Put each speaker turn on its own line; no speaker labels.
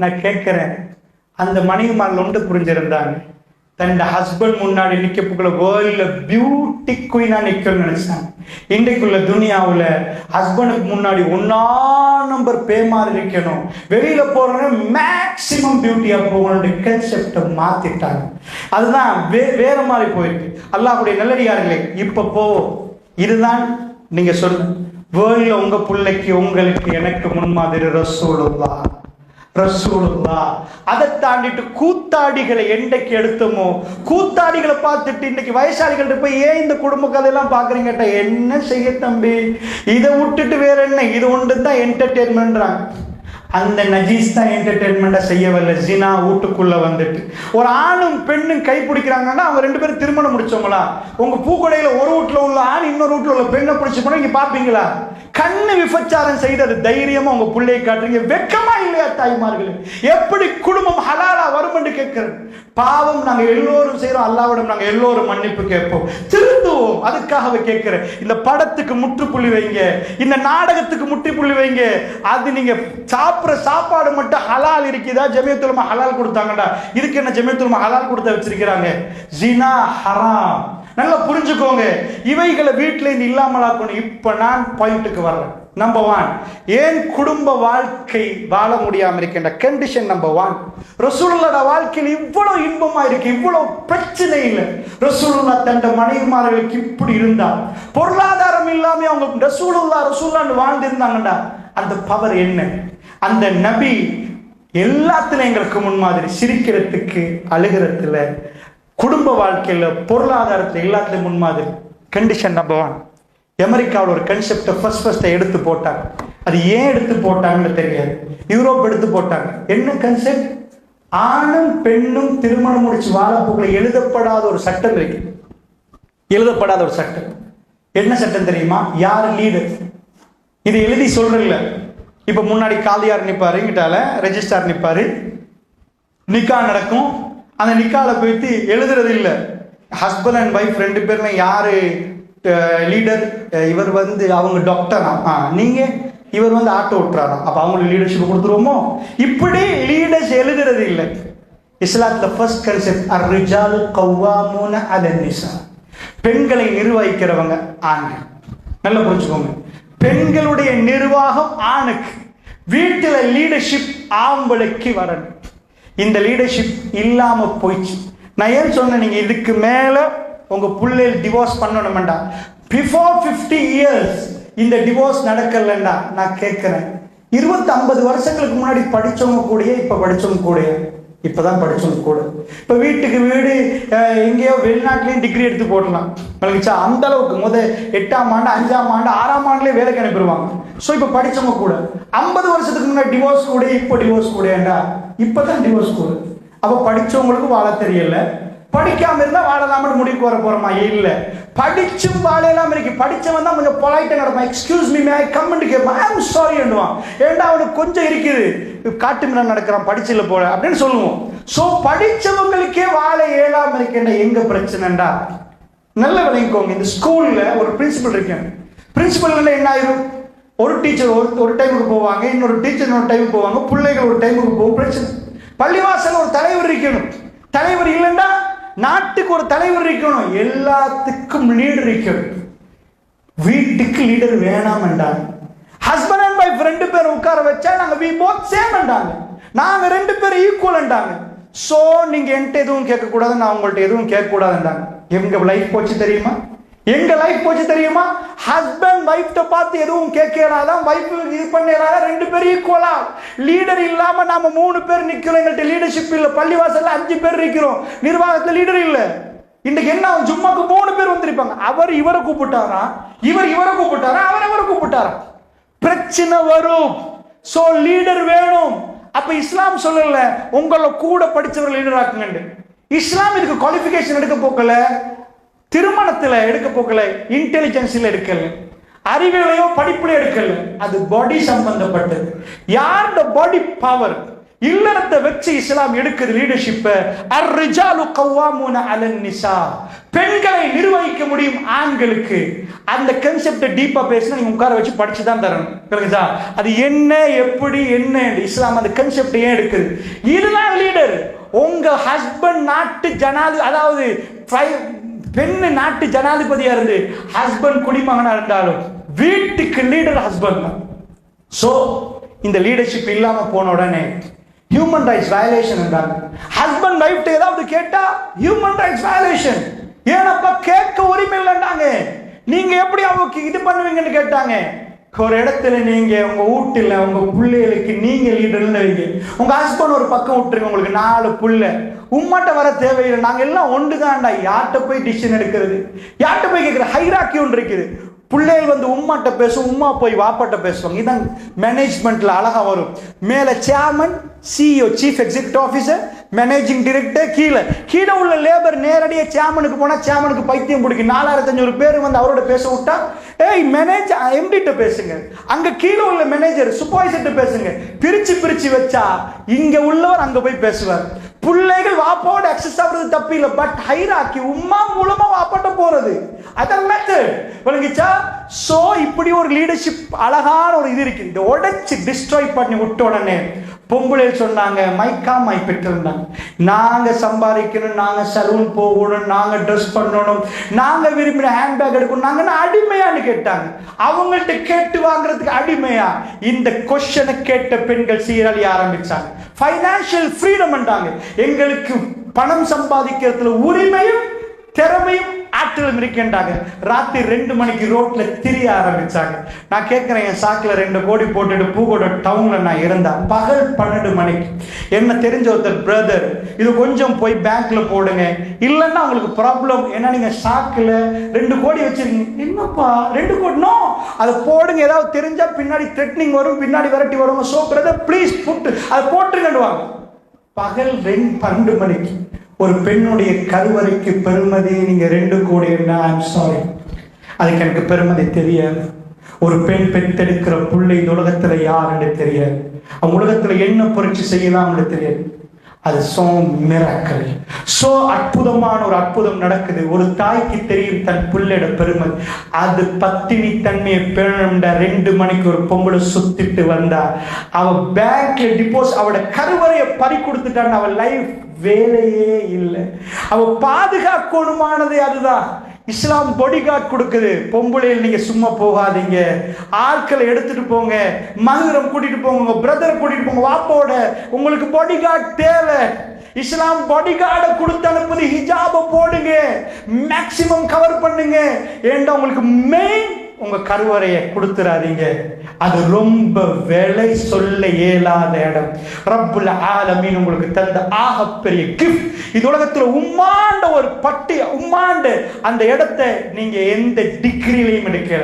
நான் கேட்கிறேன். அந்த மனைவிமார் லொண்டு புரிஞ்சிருந்தாங்க. தன் ஹஸ்பண்ட் முன்னாடி நிற்கப்புக்குள்ள வேர்ல்டில் பியூட்டி குயினாக நிற்கணும்னு நினச்சாங்க. இன்றைக்குள்ள துனியாவில் ஹஸ்பண்டுக்கு முன்னாடி ஒன்னா நம்பர் பே மாதிரி வெளியில் வெளியில மேக்சிமம் பியூட்டியாக போகணுன்ற கன்செப்டை மாற்றிட்டாங்க அதுதான் வே வேற மாதிரி போயிருக்கு. அல்லாஹுடைய நல்லடியார்களே இப்போ போ. இதுதான் நீங்கள் சொல்லு வேர்ல்டில் உங்கள் பிள்ளைக்கு உங்களுக்கு எனக்கு முன்மாதிரி ரசூலுல்லா ரசூலுல்லா. அதை தாண்டிட்டு கூத்தாடிகளை என்றைக்கு எடுத்தோமோ? கூத்தாடிகளை பார்த்துட்டு இன்னைக்கு வயசாளிகள்ட்ட போய் ஏன் இந்த குடும்ப கதையெல்லாம் பார்க்குறீங்க? கேட்டா என்ன செய்ய தம்பி? இதை விட்டுட்டு வேற என்ன? இது ஒன்று தான் என்டர்டெயின்மெண்ட்றாங்க அந்த நஜீஸ் தான் என்டர்டெயின்மெண்ட்டை செய்யவில்லை. ஜினா வீட்டுக்குள்ள வந்துட்டு. ஒரு ஆணும் பெண்ணும் கை பிடிக்கிறாங்கன்னா அவங்க ரெண்டு பேரும் திருமணம் முடிச்சவங்களா உங்க பூக்கடையில ஒரு வீட்டில் உள்ள ஆண் இன்னொரு வீட்டில் உள்ள பெண்ணை பிடிச்சி போனா நீங்க பாப்பீங்களா கண்ணு விபச்சாரம் செய்தது தைரியமா உங்க பிள்ளையை காட்டுறீங்க. வெக்கமா இல்லையா தாய்மார்களே? எப்படி குடும்பம் ஹலாலா வரும் என்று கேட்கிறேன் பாவம் நாங்க எல்லோரும் செய்யறோம் அல்லாவிடம் நாங்க எல்லோரும் மன்னிப்பு கேட்போம். திருந்துவோம். அதுக்காகவே கேட்கிறேன் இந்த படத்துக்கு முற்றுப்புள்ளி வைங்க. இந்த நாடகத்துக்கு முற்றுப்புள்ளி வைங்க. அது நீங்க சாப்பிட்ற சாப்பாடு மட்டும் ஹலால் இருக்குதா? ஜமியத்துலமா ஹலால் கொடுத்தாங்கடா. இதுக்கு என்ன ஜமியத்துலமா ஹலால் கொடுத்த வச்சிருக்கிறாங்க? ஜினா ஹராம். நல்லா புரிஞ்சுக்கோங்க. இவைகளை வீட்டில இருந்து இல்லாமலாக்கணும் இப்ப நான் பாயிண்ட்டுக்கு வர்றேன். நம்பர் ஒன் ஏன் குடும்ப வாழ்க்கை வாழ முடியாம இருக்கின்ற கண்டிஷன் நம்பர் ஒன் ரசூலோட வாழ்க்கையில் இவ்வளவு இன்பமா இருக்கு இவ்வளவு பிரச்சனை இல்லை. ரசூலுல்லா தண்ட மனைவிமார்களுக்கு இப்படி இருந்தா பொருளாதாரம் இல்லாமல் அவங்க ரசூலுல்லா ரசூல்லான்னு வாழ்ந்திருந்தாங்கடா. அந்த பவர் என்ன? அந்த நபி எல்லாத்துலையும் எங்களுக்கு முன்மாதிரி சிரிக்கிறதுக்கு அழுகிறதுல குடும்ப வாழ்க்கையில் பொருளாதாரத்தில் எல்லாத்துலயும் முன்மாதிரி. கண்டிஷன் நம்பர் ஒன் அமெரிக்காவில் ஒரு கன்செப்டை ஃபர்ஸ்ட் ஃபர்ஸ்ட்டை எடுத்து போட்டாங்க. அது ஏன் எடுத்து போட்டாங்கன்னு தெரியாது. யூரோப் எடுத்து போட்டாங்க. என்ன கன்செப்ட் ஆணும் பெண்ணும் திருமணம் முடிச்சு வாழப்போக்குள்ள எழுதப்படாத ஒரு சட்டம் இருக்கு. எழுதப்படாத ஒரு சட்டம். என்ன சட்டம் தெரியுமா? யார் லீடர் இது எழுதி சொல்றல இப்ப முன்னாடி காலியார் நிற்பாரு இங்கிட்டால ரெஜிஸ்டார் நிற்பாரு நிக்கா நடக்கும். அந்த நிக்கால போயிட்டு எழுதுறது இல்லை. ஹஸ்பண்ட் அண்ட் ஒய்ஃப் ரெண்டு பேர்ல யாரு? லீடர் இவர் வந்து அவங்க டாக்டரா ஆ? நீங்க? இவர் வந்து ஆட்டோ ஓட்டுறாராம் அப்போ அவங்களுக்கு லீடர்ஷிப் கொடுத்துருவோமோ? இப்படி லீடர்ஸ் எழுதுறது இல்லை. இஸ்லாத்தில் ஃபர்ஸ்ட் கன்செப்ட் அர்ரிஜால் கவ்வாமூன அலன் பெண்களை நிர்வகிக்கிறவங்க ஆண்கள். நல்லா புரிஞ்சுக்கோங்க. பெண்களுடைய நிர்வாகம் ஆணுக்கு. வீட்டில் லீடர்ஷிப் ஆம்பளைக்கு வரணும். இந்த லீடர்ஷிப் இல்லாமல் போயிடுச்சு. நான் ஏன் சொன்னேன் நீங்கள் இதுக்கு மேலே உங்கள் பிள்ளைகள் டிவோர்ஸ் பண்ணணுமெண்டா? பிஃபோர் ஃபிஃப்டி இயர்ஸ் இந்த டிவோர்ஸ் நடக்கலண்டா? நான் கேட்குறேன். இருபத்தி ஐம்பது வருஷங்களுக்கு முன்னாடி படிச்சவங்க கூடயே இப்போ படிச்சவங்க கூடயே. இப்போ தான் படித்தவங்க கூட. இப்போ வீட்டுக்கு வீடு எங்கேயோ வெளிநாட்டிலையும் டிகிரி எடுத்து போடலாம். பழகிச்சா அந்த அளவுக்கு. முத எட்டாம் ஆண்டு அஞ்சாம் ஆண்டு ஆறாம் ஆண்டுலேயே வேலைக்கு அனுப்பிடுவாங்க. ஸோ இப்போ படிச்சவங்க கூட. ஐம்பது வருஷத்துக்கு முன்னாடி டிவோர்ஸ் கூட இப்போ டிவோர்ஸ் கூடண்டா இப்பதான் டிவோர்ஸ் கோடு அப்போ படித்தவங்களுக்கு வாழ தெரியல. படிக்காம இருந்தால் வாழலாம்னு முடிவுக்கு வர போறோமா இல்லை. படிச்சும் வாழலாம் இருக்கு. படிச்சவன் தான் கொஞ்சம் பொலைட்டாக நடப்பான். Excuse me may come in கேட்பான் ஐ சாரி என்னுவான் ஏண்டா அவனுக்கு கொஞ்சம் இருக்குது. காட்டு மிரான் நடக்கிறான். படிச்சில போல அப்படின்னு சொல்லுவோம். ஸோ படிச்சவங்களுக்கே வாழ இயலாம இருக்கேன் எங்க பிரச்சனைடா? நல்ல விளங்கிக்கோங்க. இந்த ஸ்கூல்ல ஒரு பிரின்சிபல் இருக்கேன். பிரின்சிபல் என்ன ஆயிரும்? ஒரு டீச்சர் ஒரு ஒரு டைமுக்கு போவாங்க இன்னொரு டீச்சர் இன்னொரு டைமுக்கு போவாங்க பிள்ளைகள் ஒரு டைமுக்கு போகும். பிரச்சனை. பள்ளிவாசல் ஒரு தலைவர் இருக்கணும். தலைவர் இல்லைன்னா நாட்டுக்கு ஒரு தலைவர் இருக்கணும். எல்லாத்துக்கும் லீடர் இருக்கணும். வீட்டுக்கு லீடர் வேணாம்ன்றாங்க. ஹஸ்பண்ட் அண்ட் ஒய்ஃப் ரெண்டு பேரும் உட்கார வச்சா நாங்க வி போத் சேம்ன்றாங்க நாங்க ரெண்டு பேரும் ஈக்குவல் என்றாங்க. சோ நீங்க என்கிட்ட எதுவும் கேட்க கூடாது நான் உங்கள்ட்ட எதுவும் கேட்க எங்க லைஃப் போச்சு தெரியுமா? எங்க லைஃப் போச்சு தெரியுமா? ஹஸ்பண்ட் ஒய்ஃப்ட பார்த்து எதுவும் கேட்கலாதான் வைஃப் இது பண்ணலாம் ரெண்டு பேரும் ஈக்குவலா லீடர் இல்லாம நாம மூணு பேர் நிக்கிறோம். எங்கள்கிட்ட லீடர்ஷிப் இல்ல. பள்ளிவாசல்ல அஞ்சு பேர் நிக்கிறோம். நிர்வாகத்துல லீடர் இல்ல. இன்னைக்கு என்ன ஆகும்? ஜும்மாக்கு மூணு பேர் வந்திருப்பாங்க. அவர் இவரை கூப்பிட்டாரா? இவர் இவரை கூப்பிட்டாரா? அவர் அவரை கூப்பிட்டாரா? பிரச்சனை வரும். சோ லீடர் வேணும். அப்ப இஸ்லாம் சொல்லல. உங்களை கூட படிச்சவர் லீடர் ஆக்குங்க இஸ்லாம் இதுக்கு குவாலிஃபிகேஷன் எடுக்க போக்கல. திருமணத்தில் எடுக்க போக்கல இன்டெலிஜென்ஸில் எடுக்கல அறிவியலையோ படிப்புல எடுக்கல அது பாடி சம்பந்தப்பட்டது. யாரோட பாடி பவர் இல்லறத்தை வச்சு இஸ்லாம் எடுக்குது லீடர்ஷிப்பை அர்ரிஜாலு கவ்வாமுன அலன் நிசா. பெண்களை நிர்வகிக்க முடியும் ஆண்களுக்கு. அந்த கன்செப்டை டீப்பா பேசினா நீங்க உட்கார வச்சு படிச்சு தான் தரணும். புரியுதா அது என்ன எப்படி என்ன? இஸ்லாம் அந்த கன்செப்ட் ஏன் எடுக்குது? இதுதான் லீடர் உங்க ஹஸ்பண்ட் நாட்டு ஜனாதி அதாவது பெண்ணு நாட்டு ஜனாதிபதியா இருந்து ஹஸ்பண்ட் குடிமகனா இருந்தாலும் வீட்டுக்கு லீடர் ஹஸ்பண்ட் தான் ஸோ இந்த லீடர்ஷிப் இல்லாம போன உடனே ஹியூமன் ரைட்ஸ் வயலேஷன் என்றாங்க. ஹஸ்பண்ட் ஒய்ஃப்ட்ட ஏதாவது கேட்டா ஹியூமன் ரைட்ஸ் வயலேஷன் ஏனப்பா கேட்க உரிமை இல்லைன்றாங்க நீங்க எப்படி அவங்க இது பண்ணுவீங்கன்னு கேட்டாங்க. ஒரு இடத்துல நீங்க உங்க வீட்டுல உங்க பிள்ளைகளுக்கு நீங்க லீடர்னு வைங்க. உங்க ஹஸ்பண்ட் ஒரு பக்கம் விட்டுருங்க உங்களுக்கு நாலு புள்ள. உம்மாட்ட வர தேவையில்லை. நாங்க எல்லாம் ஒன்று தான்டா யார்கிட்ட போய் டிசிஷன் எடுக்கிறது? யார்கிட்ட போய் கேட்கிற? ஹைராக்கி ஒன்று இருக்குது. பிள்ளைகள் வந்து உம்மாட்ட பேசும் உம்மா போய் வாப்பாட்ட பேசுவாங்க. இதான் மேனேஜ்மெண்ட்ல அழகா வரும். மேல chairman CEO chief executive officer managing director கீழே. கீழே உள்ள லேபர் நேரடியாக சேர்மனுக்கு போனால் சேர்மனுக்கு பைத்தியம் பிடிக்கும். நாலாயிரத்தி அஞ்சூறு பேர் வந்து அவரோட பேச விட்டா ஏய் மேனேஜர் எம்டிட்ட பேசுங்க. அங்க கீழே உள்ள மேனேஜர் சூப்பர்வைசர்கிட்ட பேசுங்க. பிரிச்சு பிரிச்சு வச்சா இங்க உள்ளவர் அங்க போய் பேசுவார். பிள்ளைகள் வாப்பாவோட அக்சஸ் ஆகுறது தப்பு இல்லை. பட் ஹைராக்கி உம்மா மூலமா வாப்பாட்ட போறது. அதான் மெத்தட் விளங்கிச்சா? சோ இப்படி ஒரு லீடர்ஷிப் அழகான ஒரு இது இருக்கு. இந்த உடைச்சு டிஸ்ட்ராய் பண்ணி விட்ட உடனே பொம்பளை சொன்னாங்க மைக்கா மை பெற்றிருந்தாங்க நாங்க சம்பாதிக்கணும் நாங்க சலூன் போகணும் நாங்க ட்ரெஸ் பண்ணணும் நாங்க விரும்பின ஹேண்ட்பேக் எடுக்கணும் நாங்க அடிமையான்னு கேட்டாங்க. அவங்கள்ட்ட கேட்டு வாங்குறதுக்கு அடிமையா? இந்த கொஸ்டனை கேட்ட பெண்கள் சீரழிய ஆரம்பிச்சாங்க. ஃபைனான்சியல் ஃப்ரீடம்ன்றாங்க எங்களுக்கு பணம் சம்பாதிக்கிறதுல உரிமையும் திறமையும் ஆற்றலும் இருக்கின்றாங்க. ராத்திரி ரெண்டு மணிக்கு ரோட்ல திரிய ஆரம்பிச்சாங்க. நான் கேட்கிறேன் என் சாக்கில் ரெண்டு கோடி போட்டுட்டு பூகோட டவுன்ல நான் இருந்தேன் பகல் பன்னெண்டு மணிக்கு. என்ன தெரிஞ்ச ஒருத்தர் பிரதர் இது கொஞ்சம் போய் பேங்க்ல போடுங்க. இல்லைன்னா உங்களுக்கு ப்ராப்ளம் ஏன்னா நீங்க சாக்கில் ரெண்டு கோடி வச்சிருக்கீங்க. என்னப்பா ரெண்டு கோடி? நோ அதை போடுங்க. ஏதாவது தெரிஞ்சா பின்னாடி த்ரெட்னிங் வரும் பின்னாடி விரட்டி வரும் ஸோ பிரதர் ப்ளீஸ் புட்டு அதை போட்டுருங்கடுவாங்க பகல் ரெண்டு பன்னெண்டு மணிக்கு ஒரு பெண்ணுடைய கருவறைக்கு பெருமதி நீங்க ரெண்டு கோடி ஐம் சாரி அதுக்கு எனக்கு பெருமதி தெரியாது. ஒரு பெண் பெற்றெடுக்கிற பிள்ளை இந்த உலகத்துல யாருன்னு தெரியாது. அவங்க உலகத்துல என்ன புரட்சி செய்யலாம்னு தெரியாது. அது சோ மிரக்கல் சோ அற்புதமான ஒரு அற்புதம் நடக்குது. ஒரு தாய்க்கு தெரியும் தன் பிள்ளையோட பெருமை. அது பத்தினி தன்மையை பேணும்டா ரெண்டு மணிக்கு ஒரு பொம்பளை சுத்திட்டு வந்தா அவ பேங்க்ல டிபோஸ் அவட கருவறையை பறி கொடுத்துட்டான்னு அவ லைஃப் வேலையே இல்லை. அவ பாதுகாக்கணுமானது அதுதான். இஸ்லாம் பொடி கார்டு கொடுக்குது. பொம்பளையில் நீங்க சும்மா போகாதீங்க. ஆட்களை எடுத்துட்டு போங்க. மதுரம் கூட்டிட்டு போங்க. உங்க பிரதர் கூட்டிட்டு போங்க. வாப்போட உங்களுக்கு பொடி கார்டு தேவை. இஸ்லாம் பாடி கார்டை கொடுத்து அனுப்புது. ஹிஜாபை போடுங்க. மேக்சிமம் கவர் பண்ணுங்க. ஏண்டா உங்களுக்கு மெயின் உங்க கருவறையை கொடுத்துறாதீங்க. அது ரொம்ப விலை சொல்ல இயலாத இடம். ரப்புல ஆலமீன் உங்களுக்கு தந்த ஆகப்பெரிய கிஃப்ட் இது உலகத்துல உம்மாண்ட ஒரு பட்டி உம்மாண்டு அந்த இடத்தை நீங்க எந்த டிகிரிலையும் எடுக்கிற